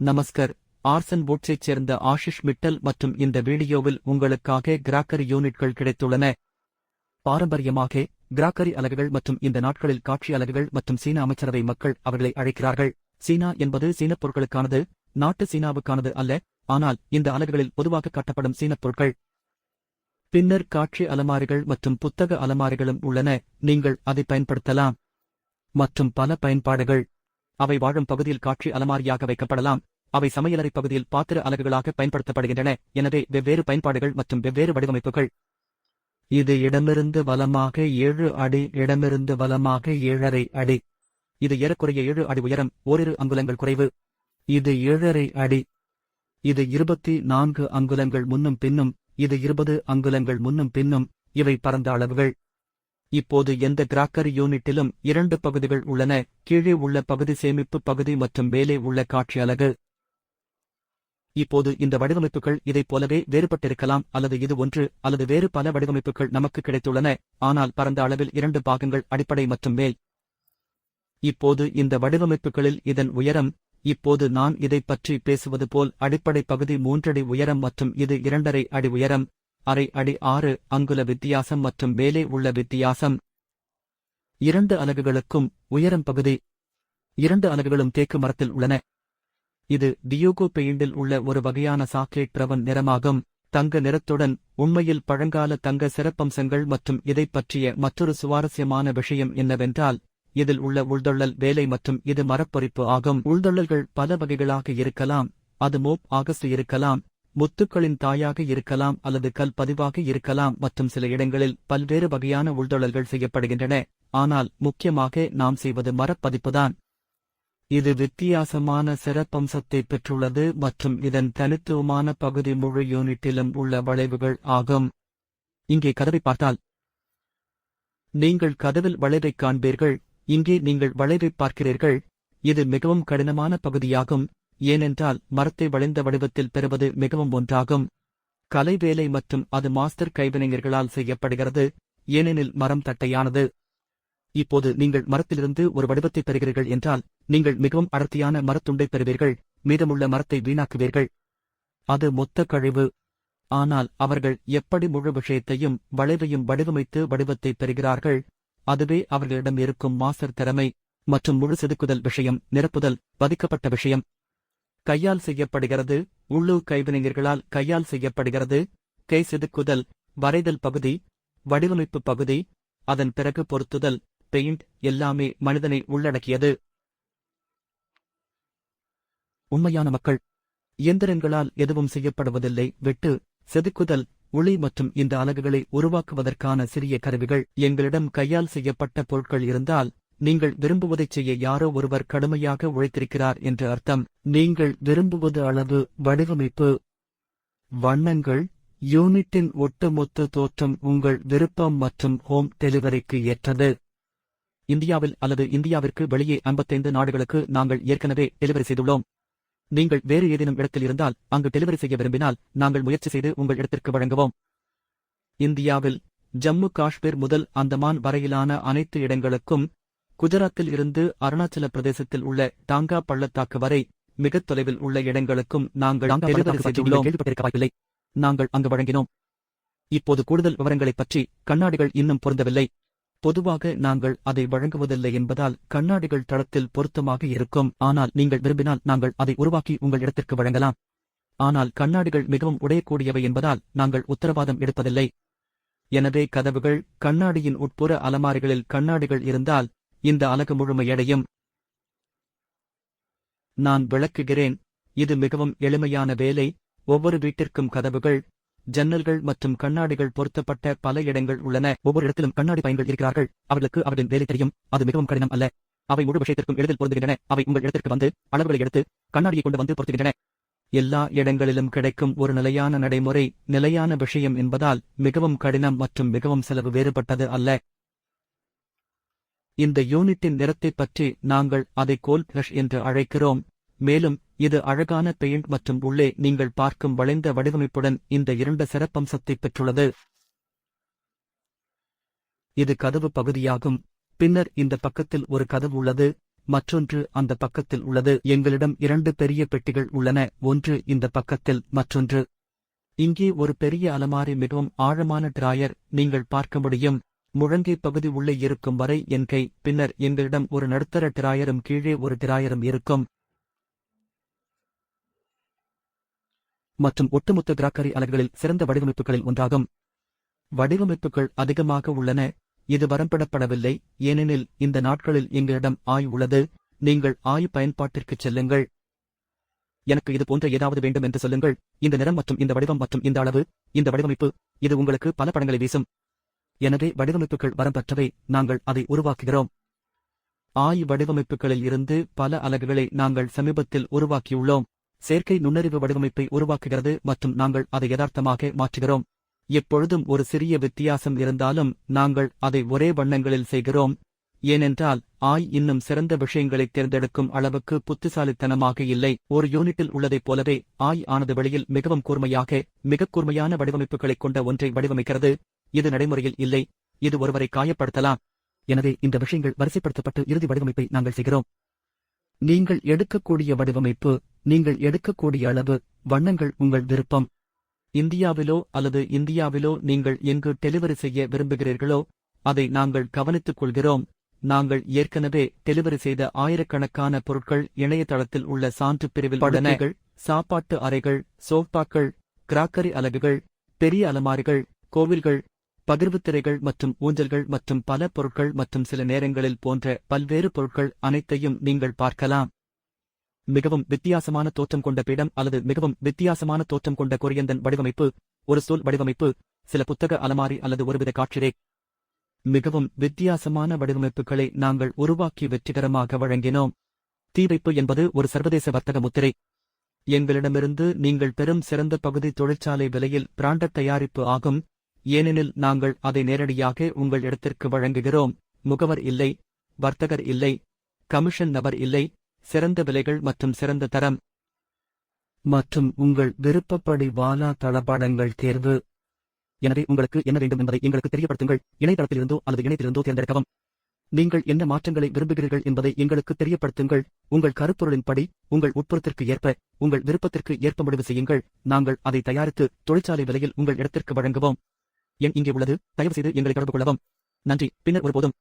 நமஸ்கர். ஆர்சன் வுட்ஸைச் சேர்ந்த ஆஷிஷ் மிட்டல் மற்றும் இந்த வீடியோவில் உங்களுக்காக கிராக்கரி யூனிட்கள் கிடைத்துள்ளன. பாரம்பரியமாக கிராக்கரி அலகுகள் மற்றும் இந்த நாட்களில் காட்சி அலகுகள் மற்றும் சீன அமைச்சரவை மக்கள் அவர்களை அழைக்கிறார்கள். சீனா என்பது சீனப் பொருட்களுக்கானது நாட்டு சீனாவுக்கானது அல்ல ஆனால் இந்த அலகுகளில் பொதுவாக காட்டப்படும் சீனப் பொருட்கள். பின்னர் காட்சி அலமாரிகள் மற்றும் புத்தக அலமாரிகளும் உள்ளன நீங்கள் அதை பயன்படுத்தலாம். மற்றும் பல பயன்பாடுகள். அவை வாழும் பகுதியில் காட்சி அலமாரியாக வைக்கப்படலாம். அவை சமையலறை பகுதியில் பாத்திர அலகுகளாக பயன்படுத்தப்படுகின்றன. எனவே வெவ்வேறு பயன்பாடுகள் மற்றும் வெவ்வேறு வடிவமைப்புகள். இது இடமிருந்து வலமாக ஏழு அடி இடமிருந்து வலமாக ஏழரை அடி. இது ஏறக்குறைய ஏழு அடி உயரம் ஓரிரு அங்குலங்கள் குறைவு. இது ஏழரை அடி. இது இருபத்தி நான்கு அங்குலங்கள் முன்னும் பின்னும். இது இருபது அங்குலங்கள் முன்னும் பின்னும். இவை பரந்த அளவுகள். இப்போது எந்த கிராக்கரி யூனிட்டிலும் இரண்டு பகுதிகள் உள்ளன கீழே உள்ள பகுதி சேமிப்பு பகுதி மற்றும் மேலே உள்ள காட்சி அலகு. இப்போது இந்த வடிவமைப்புகள் இதைப் போலவே வேறுபட்டிருக்கலாம் அல்லது இது ஒன்று அல்லது வேறு பல வடிவமைப்புகள் நமக்கு கிடைத்துள்ளன ஆனால் பரந்த அளவில் இரண்டு பாகங்கள் அடிப்படை மற்றும் மேல். இப்போது இந்த வடிவமைப்புகளில் இதன் உயரம் இப்போது நான் இதைப் பற்றி பேசுவது போல் அடிப்படை பகுதி மூன்றடி உயரம் மற்றும் இது இரண்டரை அடி உயரம். அரை அடி ஆறு அங்குல வித்தியாசம் மற்றும் மேலே உள்ள வித்தியாசம். இரண்டு அலகுகளுக்கும் உயரம் பகுதி. இரண்டு அலகுகளும் தேக்கு மரத்தில் உள்ளன. இது டியோகோ பெயிண்டில் உள்ள ஒரு வகையான சாக்லேட் பிரவன் நிறமாகும். தங்க நிறத்துடன் உண்மையில் பழங்கால தங்க சிறப்பம்சங்கள் மற்றும் இதை பற்றிய மற்றொரு சுவாரஸ்யமான விஷயம் என்னவென்றால் இதில் உள்ள உள்தொள்ளல் வேலை மற்றும் இது மரப்பொறிப்பு ஆகும். உள்தொள்ளல்கள் பல வகைகளாக இருக்கலாம். அது மோப் ஆகஸ்ட் இருக்கலாம். முத்துக்களின் தாயாக இருக்கலாம் அல்லது கல் பதிவாக இருக்கலாம் மற்றும் சில இடங்களில் பல்வேறு வகையான உள்தொள்ளல்கள் செய்யப்படுகின்றன. ஆனால் முக்கியமாக நாம் செய்வது மரப்பதிப்புதான். இது வித்தியாசமான சிறப்பம்சத்தை பெற்றுள்ளது மற்றும் இதன் தனித்துவமான பகுதி முழு யூனிட்டிலும் உள்ள வளைவுகள் ஆகும். இங்கே கதவை பார்த்தால் நீங்கள் கதவில் வளைவை காண்பீர்கள். இங்கே நீங்கள் வளைவை பார்க்கிறீர்கள். இது மிகவும் கடினமான பகுதியாகும். ஏனென்றால் மரத்தை வளைந்த வடிவத்தில் பெறுவது மிகவும் ஒன்றாகும். கலைவேலை மற்றும் அது மாஸ்டர் கைவினைஞர்களால் செய்யப்படுகிறது. ஏனெனில் மரம் தட்டையானது. இப்போது நீங்கள் மரத்திலிருந்து ஒரு வடிவத்தை பெறுகிறீர்கள் என்றால் நீங்கள் மிகவும் அடர்த்தியான மரத்துண்டை பெறுவீர்கள். மீதமுள்ள மரத்தை வீணாக்குவீர்கள். அது மொத்த கழிவு. ஆனால் அவர்கள் எப்படி முழு விஷயத்தையும் வளைவையும் வடிவமைத்து வடிவத்தை பெறுகிறார்கள்? அதுவே அவர்களிடம் இருக்கும் மாஸ்டர் திறமை. மற்றும் முழு செதுக்குதல் விஷயம் நிரப்புதல் பதிக்கப்பட்ட விஷயம். கையால் செய்யப்படுகிறது. உள்ளூர் கைவினைஞர்களால் கையால் செய்யப்படுகிறது. கை செதுக்குதல் வரைதல் பகுதி வடிவமைப்பு பகுதி அதன் பிறகு பொருத்துதல் பெயிண்ட் எல்லாமே மனிதனை உள்ளடக்கியது. உண்மையான மக்கள் இயந்திரங்களால் எதுவும் செய்யப்படுவதில்லை. வெட்டு செதுக்குதல் ஒளி மற்றும் இந்த அலகுகளை உருவாக்குவதற்கான சிறிய கருவிகள். எங்களிடம் கையால் செய்யப்பட்ட பொருட்கள் இருந்தால் நீங்கள் விரும்புவதைச் செய்ய யாரோ ஒருவர் கடுமையாக உழைத்திருக்கிறார் என்று அர்த்தம். நீங்கள் விரும்புவது அளவு வடிவமைப்பு. வண்ணங்கள் யூனிட்டின் ஒட்டுமொத்த தோற்றம் உங்கள் விருப்பம் மற்றும் ஹோம் டெலிவரிக்கு ஏற்றது. இந்தியாவில் அல்லது இந்தியாவிற்கு வெளியே 55 நாடுகளுக்கு நாங்கள் ஏற்கனவே டெலிவரி செய்துள்ளோம். நீங்கள் வேறு ஏதேனும் இடத்தில் இருந்தால் அங்கு டெலிவரி செய்ய விரும்பினால் நாங்கள் முயற்சி செய்து உங்கள் இடத்திற்கு வழங்குவோம். இந்தியாவில் ஜம்மு காஷ்மீர் முதல் அந்தமான் வரையிலான அனைத்து இடங்களுக்கும் குஜராத்தில் இருந்து அருணாச்சல பிரதேசத்தில் உள்ள டாங்கா பள்ளத்தாக்கு வரை மிகத் தொலைவில் உள்ள இடங்களுக்கும் நாங்கள் நாங்கள் அங்கு வழங்கினோம். இப்போது கூடுதல் விவரங்களைப் பற்றி கண்ணாடிகள் இன்னும் பொருந்தவில்லை. பொதுவாக நாங்கள் அதை வழங்குவதில்லை என்பதால் கண்ணாடிகள் தளத்தில் பொருத்தமாக இருக்கும். ஆனால் நீங்கள் விரும்பினால் நாங்கள் அதை உருவாக்கி உங்கள் இடத்திற்கு வழங்கலாம். ஆனால் கண்ணாடிகள் மிகவும் உடையக்கூடியவை என்பதால் நாங்கள் உத்தரவாதம் எடுப்பதில்லை. எனவே கதவுகள் கண்ணாடியின் உட்புற அலமாரிகளில் கண்ணாடிகள் இருந்தால் இந்த அலகு முழுமையடையும் நான் விளக்குகிறேன் இது மிகவும் எளிமையான வேலை. ஒவ்வொரு வீட்டிற்கும் கதவுகள் ஜன்னல்கள் மற்றும் கண்ணாடிகள் பொருத்தப்பட்ட பல இடங்கள் உள்ளன. ஒவ்வொரு இடத்திலும் கண்ணாடி பயன்கள் இருக்கிறார்கள். அவர்களுக்கு அவர்களின் வேலை தெரியும். அது மிகவும் கடினம் அல்ல. அவை முழு விஷயத்திற்கும் எளிதில் பொருந்துகின்றன. அவை உங்கள் இடத்திற்கு வந்து அளவுகளை எடுத்து கண்ணாடியை கொண்டு வந்து பொருத்துகின்றன. எல்லா இடங்களிலும் கிடைக்கும் ஒரு நிலையான நடைமுறை நிலையான விஷயம் என்பதால் மிகவும் கடினம் மற்றும் மிகவும் செலவு வேறுபட்டது அல்ல. இந்த யூனிட்டின் நிறத்தை பற்றி நாங்கள் அதை கோல் பிரஷ் என்று அழைக்கிறோம். மேலும் இது அழகான பெயிண்ட் மற்றும் உள்ளே நீங்கள் பார்க்கும் வளைந்த வடிவமைப்புடன் இந்த இரண்டு சிறப்பம்சத்தைப் பெற்றுள்ளது. இது கதவு பகுதியாகும். பின்னர் இந்த பக்கத்தில் ஒரு கதவு உள்ளது மற்றொன்று அந்த பக்கத்தில் உள்ளது. எங்களிடம் இரண்டு பெரிய பெட்டிகள் உள்ளன ஒன்று இந்த பக்கத்தில் மற்றொன்று. இங்கே ஒரு பெரிய அலமாரி மிகவும் ஆழமான டிராயர் நீங்கள் பார்க்க முடியும். முழங்கை பகுதி உள்ளே இருக்கும் வரை என் கை பின்னர் எங்களிடம் ஒரு நடுத்தர டிராயரும் கீழே ஒரு டிராயரும் இருக்கும். மற்றும் ஒட்டுமொத்த கிராக்கரி அலகுகளில் சிறந்த வடிவமைப்புகளில் ஒன்றாகும். வடிவமைப்புகள் அதிகமாக உள்ளன. இது வரம்பிடப்படவில்லை ஏனெனில் இந்த நாட்களில் எங்களிடம் ஆய் உள்ளது. நீங்கள் ஆய் பயன்பாட்டிற்குச் செல்லுங்கள். எனக்கு இது போன்ற ஏதாவது வேண்டும் என்று சொல்லுங்கள். இந்த நிறம் மற்றும் இந்த வடிவம் மற்றும் இந்த அளவு இந்த வடிவமைப்பு இது உங்களுக்கு பல படங்களை வீசும். எனவே வடிவமைப்புகள் வரம்பற்றவை. நாங்கள் அதை உருவாக்குகிறோம். ஆய் வடிவமைப்புகளில் இருந்து பல அலகுகளை நாங்கள் சமீபத்தில் உருவாக்கியுள்ளோம். செயற்கை நுண்ணறிவு வடிவமைப்பை உருவாக்குகிறது மற்றும் நாங்கள் அதை யதார்த்தமாக மாற்றுகிறோம். எப்பொழுதும் ஒரு சிறிய வித்தியாசம் இருந்தாலும் நாங்கள் அதை ஒரே வண்ணங்களில் செய்கிறோம். ஏனென்றால் ஆய் இன்னும் சிறந்த விஷயங்களைத் தேர்ந்தெடுக்கும் அளவுக்கு புத்திசாலித்தனமாக இல்லை. ஒரு யூனிட்டில் உள்ளதைப் போலவே ஆய் ஆனது வெளியில் மிகவும் கூர்மையாக மிகக் கூர்மையான வடிவமைப்புகளைக் கொண்ட ஒன்றை வடிவமைக்கிறது. இது நடைமுறையில் இல்லை. இது ஒருவரை காயப்படுத்தலாம். எனவே இந்த விஷயங்கள் வரிசைப்படுத்தப்பட்டு இறுதி வடிவமைப்பை நாங்கள் செய்கிறோம். நீங்கள் எடுக்கக்கூடிய வடிவமைப்பு நீங்கள் எடுக்கக்கூடிய அளவு வண்ணங்கள் உங்கள் விருப்பம். இந்தியாவிலோ அல்லது இந்தியாவிலோ நீங்கள் எங்கு டெலிவரி செய்ய விரும்புகிறீர்களோ அதை நாங்கள் கவனித்துக் கொள்கிறோம். நாங்கள் ஏற்கனவே டெலிவரி செய்த ஆயிரக்கணக்கான பொருட்கள் இணையதளத்தில் உள்ள சான்று பிரிவில் படனைகள் சாப்பாட்டு அறைகள் சோஃபாக்கள் கிராக்கரி அலகுகள் பெரிய அலமாரிகள் கோவில்கள் பகிர்வுத் திரைகள் மற்றும் ஊஞ்சல்கள் மற்றும் பல பொருட்கள் மற்றும் சில நேரங்களில் போன்ற பல்வேறு பொருட்கள் அனைத்தையும் நீங்கள் பார்க்கலாம். மிகவும் வித்தியாசமான தோற்றம் கொண்ட பீடம் அல்லது மிகவும் வித்தியாசமான தோற்றம் கொண்ட கொரியந்தன் வடிவமைப்பு ஒரு சொல் வடிவமைப்பு சில புத்தக அலமாரி அல்லது ஒருவித காட்சிரே மிகவும் வித்தியாசமான வடிவமைப்புகளை நாங்கள் உருவாக்கி வெற்றிகரமாக வழங்கினோம். தீவைப்பு என்பது ஒரு சர்வதேச வர்த்தக முத்திரை. எங்களிடமிருந்து நீங்கள் பெறும் சிறந்த பகுதி தொழிற்சாலை விலையில் பிராண்டட் தயாரிப்பு ஆகும். ஏனெனில் நாங்கள் அதை நேரடியாக உங்கள் இடத்திற்கு வழங்குகிறோம். முகவர் இல்லை வர்த்தகர் இல்லை கமிஷன் நபர் இல்லை சிறந்த விலைகள் மற்றும் சிறந்த தரம். மற்றும் உங்கள் விருப்பப்படி வாலா தளபாடங்கள் தேர்வு. எனவே உங்களுக்கு என்ன வேண்டும் என்பதை எங்களுக்கு தெரியப்படுத்துங்கள். இணையதளத்திலிருந்தோ அல்லது இணையத்திலிருந்தோ தேர்ந்தெடுக்கவும். நீங்கள் என்ன மாற்றங்களை விரும்புகிறீர்கள் என்பதை எங்களுக்கு தெரியப்படுத்துங்கள். உங்கள் கருப்பொருளின்படி உங்கள் உட்புறத்திற்கு ஏற்ப உங்கள் விருப்பத்திற்கு ஏற்ப முடிவு செய்யுங்கள். நாங்கள் அதை தயாரித்து தொழிற்சாலை விலையில் உங்கள் இடத்திற்கு வழங்குவோம். எண் இங்கே உள்ளது. தயவுசெய்து எங்களை தொடர்பு கொள்ளவும். நன்றி. பின்னர் ஒருபோதும்.